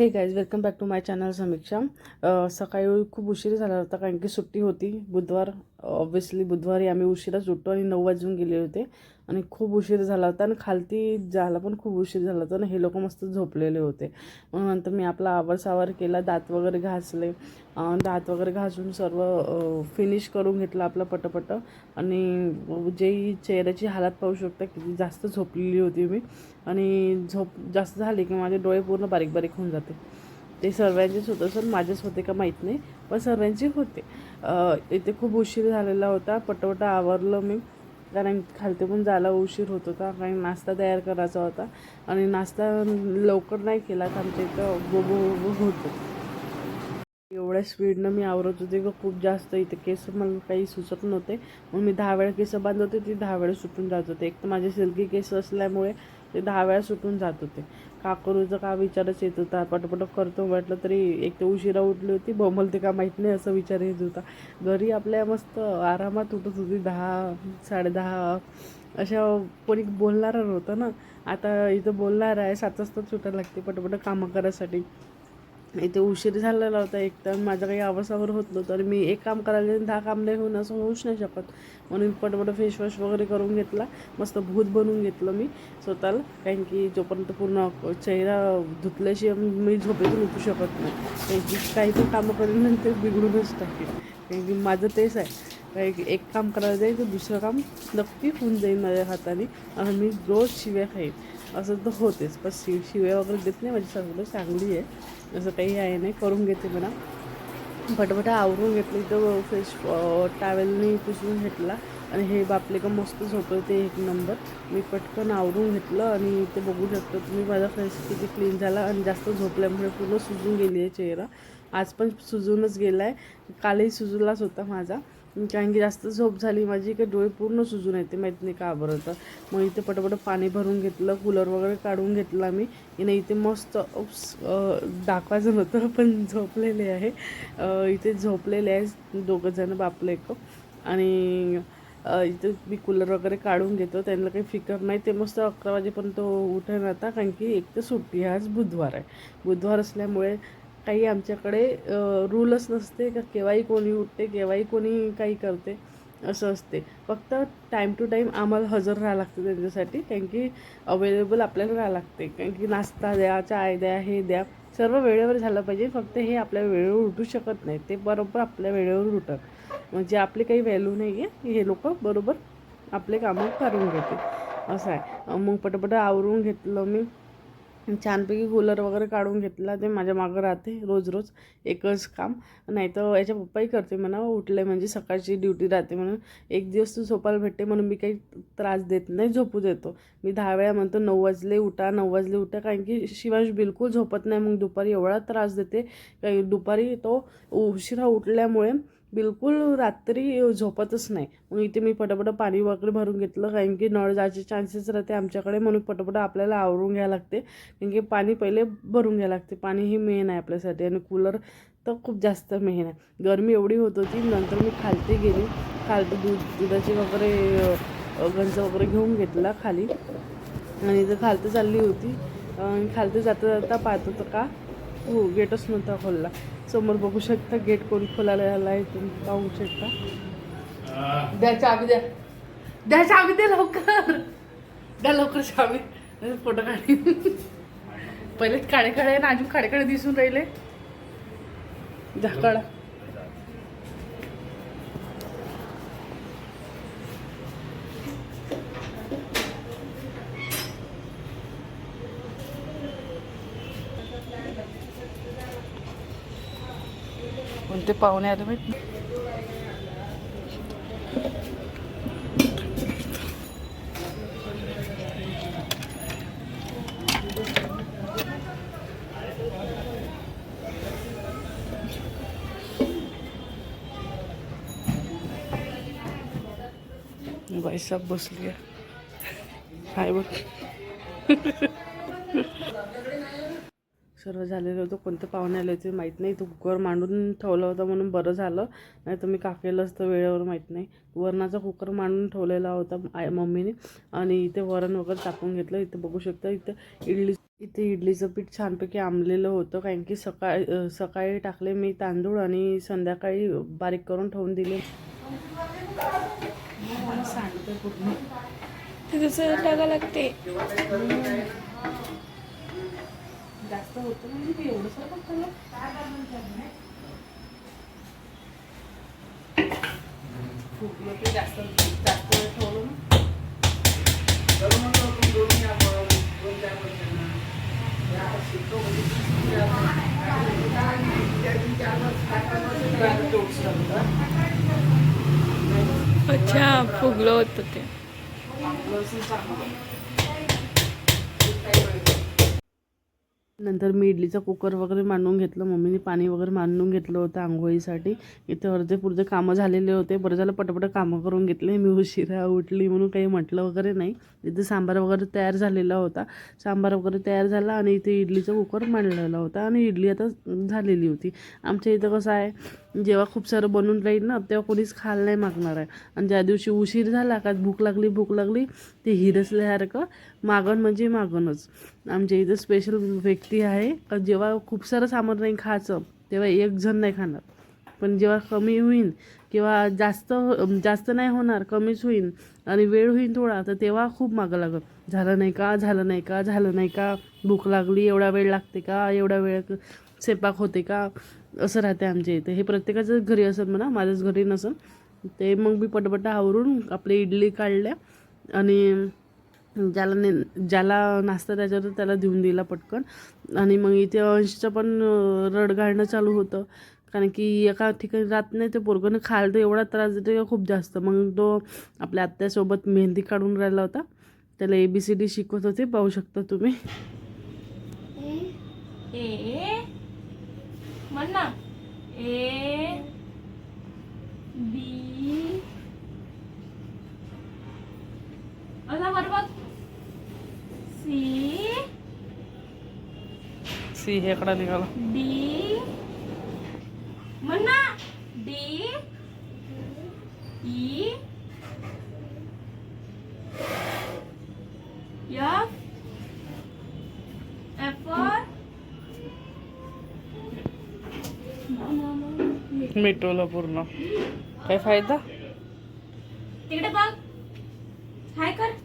हे guys welcome back to my channel Samiksha सकाळी खूप उशीर झाला होता कारण की सुट्टी होती बुधवार. ऑब्व्हियसली बुधवारी आम्ही उशिराच उठतो आणि नऊ वाजून गेले होते. आणि खूप उशीर झाला होता आणि खालती जायला पण खूप उशीर झाला होता आणि हे लोक मस्त झोपलेले होते. मग नंतर मी आपला आवरसावर केला दात वगैरे घासले. दात वगैरे घासून सर्व फिनिश करून घेतलं आपलं पटपट. आणि जे चेहऱ्याची हालत पाहू शकता किती जास्त झोपलेली होती मी. आणि झोप जास्त झाली की माझे डोळे पूर्ण बारीक बारीक होऊन जाते. ते सर्वांचेच होतं. सर माझेच होते का माहीत नाही पण सर्वांचे होते. इथे खूप उशीर झालेला होता. पटपट आवरलं मी. कारण खालते पण जायला उशीर होत होता. कारण नाश्ता तयार करायचा होता. आणि नाश्ता लवकर नाही केला तर आमच्या इथं गोबो गोबो होतो. एवढ्या स्पीडनं मी आवरत होते. का खूप जास्त इथे केस मला काही सुचत नव्हते. मग मी दहा वेळा केस बांधत होते. ती दहा वेळा सुटून जात होते. एक तर माझे सिल्की केस असल्यामुळे ते दहा वेळा सुटून जात होते. का करूचं का विचारच येत होता. पटपट करतो म्हटलं तरी एक तर उशिरा उठली होती. बोंबलते का माहीत नाही असं विचार येत होता. घरी आपल्या मस्त आरामात उठत होती. दहा साडेदहा अशा कोणी बोलणारा नव्हतं ना. आता इथं बोलणार आहे. सात वाजता सुटायला लागते. पटपट कामं करायसाठी. इथे उशीर झालेला होता एक तर माझा काही आवासावर होत नव्हतं आणि मी एक काम करायला दहा काम नाही होऊन असं होऊच नाही शकत. म्हणून पटपट फेस वॉश वगैरे करून घेतला. मस्त भूत बनवून घेतलं मी स्वतःला. कारण की जोपर्यंत पूर्ण चेहरा धुतल्याशिवाय मी झोपेतून उठू शकत नाही. कारण की काही पण कामं करेन नंतर ते बिघडूनच टाकेल कारण की माझं तेच आहे. काही की एक काम करायला जाईल तर दुसरं काम नक्की होऊन जाईल माझ्या हाताने. आणि मी रोज शिव्या खाईन. असं तर होतेच पण शि शिव्या वगैरे देत नाही माझी सासूला चांगली आहे. असं काही आहे नाही करून घेते म्हणा. पटपटा आवरून घेतली तर फ्रेश टावेलनी पुसून घेतला. आणि हे बापले का मस्त झोपवते एक नंबर मी पटकन आवरून घेतलं आणि ते बघू शकतो तुम्ही माझा फेस किती क्लीन झाला आणि जास्त झोपल्यामुळे पूर्ण सुजून गेली आहे चेहरा. आज पण सुजूनच गेला आहे कालही सुजूलाच होता माझा. कारण की जास्त झोप झाली माझी की डोळे पूर्ण सुजून येते माहीत नाही का बरं तर. मग इथे पटापट पाणी भरून घेतलं कूलर वगैरे काढून घेतला मी की नाही इथे मस्त दाखवायचं नव्हतं पण झोपलेले आहे. इथे झोपलेले आहे दोघंजणं बापले एक. आणि इथे मी कूलर वगैरे काढून घेतो त्यांना काही फिकर नाही. ते मस्त अकरा वाजेपर्यंत उठे राहता कारण की एक तर सुट्टी आहे आज बुधवार आहे. बुधवार असल्यामुळे काही आमच्याकडे रूलच नसते का? केव्हाही कोणी उठते केव्हाही कोणी काही करते असं असते. फक्त टाईम टू टाईम आम्हाला हजर राहावं लागतं त्यांच्यासाठी. कारण की अवेलेबल आपल्याला राहावं लागते. कारण की नाश्ता द्या चाय द्या हे द्या. सर्व वेळेवर झालं पाहिजे. फक्त हे आपल्या वेळेवर उठू शकत नाही. ते बरोबर आपल्या वेळेवर उठत म्हणजे आपली काही व्हॅल्यू नाही आहे हे लोक बरोबर आपले कामं करून घेते असं आहे. मग पटपट आवरून घेतलं मी. छानपैकी कूलर वगैरे काढून घेतला ते माझ्या मागं राहते रोज रोज एकच काम. नाही तर याच्या पप्पाही करते म्हणा उठले म्हणजे सकाळची ड्युटी राहते म्हणून. एक दिवस तू झोपायला भेटते म्हणून मी काही त्रास देत नाही झोपू देतो. मी दहा वेळा म्हणतो नऊ वाजले उठा नऊ वाजले उठा कारण की शिवांश बिलकुल झोपत नाही मग दुपारी एवढा त्रास देते. काही दुपारी तो उशिरा उठल्यामुळे बिलकुल रात्री झोपतच नाही. मग इथे मी पटापट पाणी वगैरे भरून घेतलं कारण की नळ जायचे चान्सेस राहते आमच्याकडे म्हणून पटापट आपल्याला आवरून घ्यायला लागते. कारण की पाणी पहिले भरून घ्यायला लागते. पाणी ही मेन आहे आपल्यासाठी आणि कूलर तर खूप जास्त मेन आहे. गरमी एवढी होत होती नंतर मी खालती गेली. खालती दूध दुधाची वगैरे गंज वगैरे घेऊन घेतला खाली. आणि इथं खालती चालली होती. खालती जाता जाता पाहतो तर का हो गेटच नव्हता खोलला. समोर बघू शकता गेट कोण खोलायला आला आहे तुम्ही पाहू शकता. द्या चावी द्या. द्या चावी द्या लवकर. द्या लवकर चावी. फोटो काढी. पहिले काळे काळे ना अजून काळे काळे दिसून राहिले. द्या काढा. कोणते पाहुणे आले माहीत बाई साहेब बसली आहे. हाय बघ. सर्व झालेलं होतं. कोणतं पाहुणे आले होते माहीत नाही. तो कुकर मांडून ठेवला होता म्हणून बरं झालं. नाही तर मी काकेलं असतं वेळेवर माहीत नाही. वरणाचा कुकर मांडून ठेवलेला होता आय मम्मीने. आणि इथे वरण वगैरे टाकून घेतलं. इथे बघू शकता इथे इडली इथे इडलीचं पीठ छानपैकी आंबलेलं होतं. कारण की सकाळी सकाळी टाकले मी तांदूळ आणि संध्याकाळी बारीक करून ठेवून दिले. सांगते कुठून तसं टाका लागते? जास्त होतं म्हणजे ते एवढं फुगलं ते जास्त जास्त वेळ ठेवलं ना. अच्छा फुगलं होतं ते. नंतर मी इडलीचा कुकर वगैरे मांडून घेतलं. मम्मीने पाणी वगैरे मांडून घेतलं होतं आंघोळीसाठी. इथे अर्धे पुरते कामं झालेले होते. बरं झालं पटापट कामं करून घेतले. मी उशिरा उठली म्हणून काही म्हटलं वगैरे नाही. इथे सांबार वगैरे तयार झालेला होता. सांबार वगैरे तयार झाला आणि इथे इडलीचा कुकर मांडलेला होता आणि इडली आता झालेली होती. आमच्या इथं कसं आहे जेव्हा खूप सारं बनून राहील ना तेव्हा कोणीच खायला नाही मागणार आहे. आणि ज्या दिवशी उशीर झाला का भूक लागली भूक लागली ते हिरसल्यासारखं मागण म्हणजे मागणच. आमच्या इथं स्पेशल व्यक्ती आहे. जेव्हा खूप सारं सामान नाही खायचं तेव्हा एक जण नाही खाणार. पण जेव्हा कमी होईन किंवा जास्त जास्त नाही होणार कमीच होईन आणि वेळ होईन थोडा तर तेव्हा खूप मागं लागत. झालं नाही का? झालं नाही का? झालं नाही का? भूक लागली एवढा वेळ लागते का? एवढा वेळ स्वयंपाक होते का? असं राहते आमच्या इथे. हे प्रत्येकाच्याच घरी असेल म्हणा माझ्याच घरी नसेल ते मग मी पटपटा आवरून आपली इडली काढल्या आणि ज्याला ने ज्याला नाश्ता त्याच्यावर त्याला देऊन दिला पटकन. आणि मग इथे अंशचं पण रड घालणं चालू होतं. कारण की एका ठिकाणी राहत नाही ते पोरगं. खायला तर एवढा त्रास देते का खूप जास्त. मग तो आपल्या आत्यासोबत मेहंदी काढून राहिला होता. त्याला ए बी सी डी शिकवत होते. पाहू शकता तुम्ही. ए ए बी असा बरोबर सी सी हेकडा निघाला. डी. म्हण डी. ई. एफ. एफ मिटवलं पूर्ण. काय फायदा? तिकडे बघ हाय कर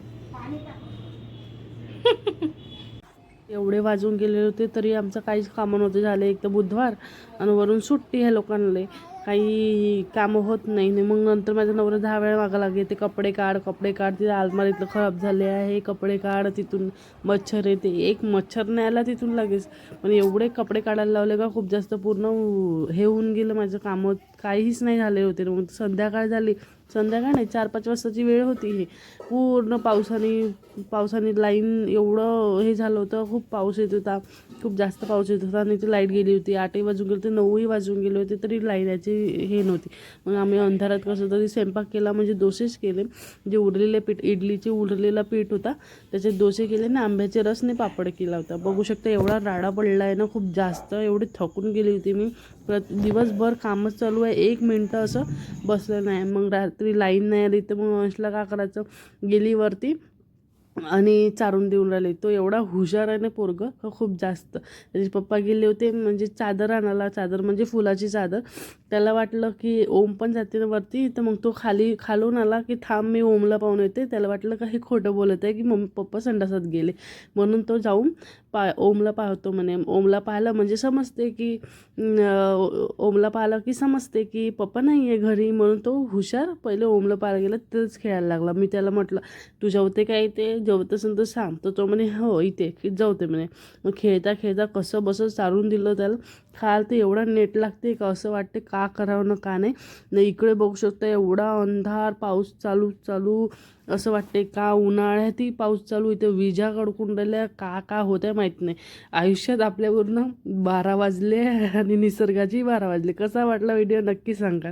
एवढे वाजून गेले होते तरी आमचं काहीच कामं नव्हते झाले. एक तर बुधवार आणि वरून सुट्टी ह्या लोकांना. काही कामं होत नाही. आणि मग नंतर माझ्या नवरा दहा वेळा मागा लागे ते कपडे काढ कपडे काढ. तिथे आलमारीतलं खराब झाले आहे. कपडे काढ तिथून मच्छर येते एक मच्छर नाही आला तिथून लगेच. पण एवढे कपडे काढायला लावले का खूप जास्त पूर्ण हे होऊन गेलं माझं कामं. काहीच नाही झाले होते. मग संध्याकाळ झाली. संध्याकाळ नाही चार पाच वाजताची वेळ होती ही. पूर्ण पावसाने पावसाने लाईन एवढं हे झालं होतं. खूप पाऊस येत होता. खूप जास्त पाऊस येत होता. आणि ती लाइट गेली होती. आठही वाजून गेली होती. नऊही वाजून गेले होते. तरी लाईन याची हे नव्हती. मग आम्ही अंधारात कसं तरी स्वयंपाक केला म्हणजे डोसेच केले. जे उरलेले पीठ इडलीचे उरलेला पीठ होता त्याचे डोसे केले ना आंब्याचे रसने पापड केला होता. बघू शकता एवढा राडा पडला आहे ना खूप जास्त एवढी थकून गेली होती मी. प्रत दिवसभर कामच चालू आहे एक मिनटं असं बसलं नाही. मग रात्री लाईन नाही आली तर मग अंशला का करायचं? गेली वरती आणि चारून देऊन राहिले. तो एवढा हुशार आहे ना पोरगं खूप जास्त. त्याचे पप्पा गेले होते म्हणजे चादर आणायला चादर म्हणजे फुलाची चादर. त्याला वाटलं की ओम पण जाते ना वरती तर मग तो खाली खालून आला की थांब मी ओमला पाहून येते. त्याला वाटलं का हे खोटं बोलत आहे की मम्मी पप्पा संडासात गेले. म्हणून तो जाऊन पा ओमला पाहतो म्हणे. ओमला पाहिलं म्हणजे समजते की ओमला पाहिलं की समजते की पप्पा नाही आहे घरी. म्हणून तो हुशार पहिले ओमला पाहायला गेला तेच खेळायला लागला. मी त्याला म्हटलं तू जेवते काय ते जेवत असेल तर सांग. तर तो म्हणे हो इथे. की जेवते म्हणे. मग खेळता खेळता कसं बसं चालून दिलं त्याला. खायला तर एवढा नेट लागते का? असं वाटते का करावं का नाही? न इकडे बघू शकता एवढा अंधार पाऊस चालू चालू. असं वाटते का उन्हाळ्यातही पाऊस चालू? इथे विजा कडकून राहिल्या का का होत्या माहीत नाही. आयुष्यात आपल्यावरनं बारा वाजले आणि निसर्गाची बारा वाजले. कसा वाटला व्हिडिओ नक्की सांगा.